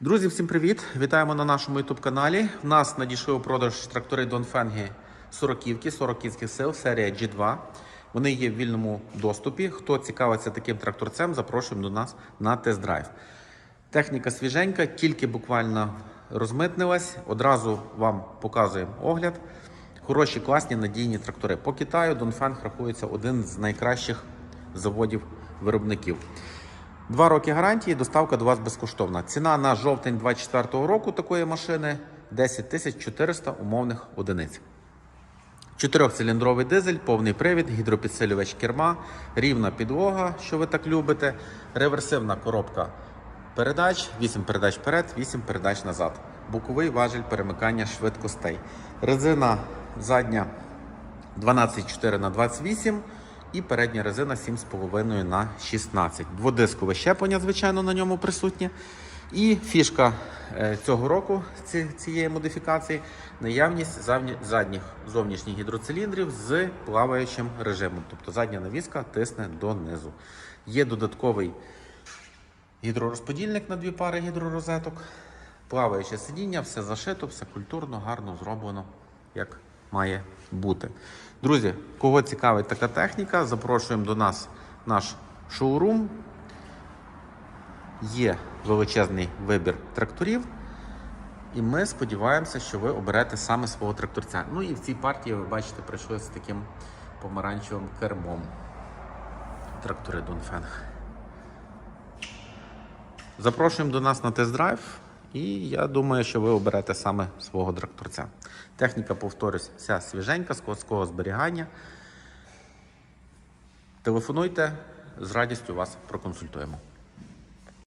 Друзі, всім привіт! Вітаємо на нашому youtube каналі. У нас надійшли у продаж трактори Донфенгі 40-ки, 40 кінських сил, серія G2. Вони є в вільному доступі. Хто цікавиться таким тракторцем, запрошуємо до нас на тест-драйв. Техніка свіженька, тільки буквально розмитнилась. Одразу вам показуємо огляд. Хороші, класні, надійні трактори. По Китаю Донфенг рахується один з найкращих заводів виробників. Два роки гарантії, доставка до вас безкоштовна. Ціна на жовтень 24 року такої машини 10 400 умовних одиниць. Чотирьохциліндровий дизель, повний привід, гідропідсилювач керма, рівна підлога, що ви так любите, реверсивна коробка передач, 8 передач вперед, 8 передач назад. Боковий важіль перемикання швидкостей. Резина задня 12,4 на 28 і передня резина 7,5 на 16. Дводискове щеплення, звичайно, на ньому присутнє. І фішка е, цього року цієї модифікації наявність задніх зовнішніх гідроциліндрів з плаваючим режимом. Тобто задня навіска тисне донизу. Є додатковий гідророзподільник на дві пари гідророзеток. Плаваюче сидіння, все зашито, все культурно, гарно зроблено, як має бути. Друзі, кого цікавить така техніка, запрошуємо до нас наш шоурум. Є величезний вибір тракторів. І ми сподіваємося, що ви оберете саме свого тракторця. Ну і в цій партії ви бачите, прийшли з таким помаранчевим кермом. Трактори Донфенг. Запрошуємо до нас на тест-драйв, і я думаю, що ви оберете саме свого тракторця. Техніка, повторюсь, вся свіженька, складського зберігання. Телефонуйте, з радістю вас проконсультуємо.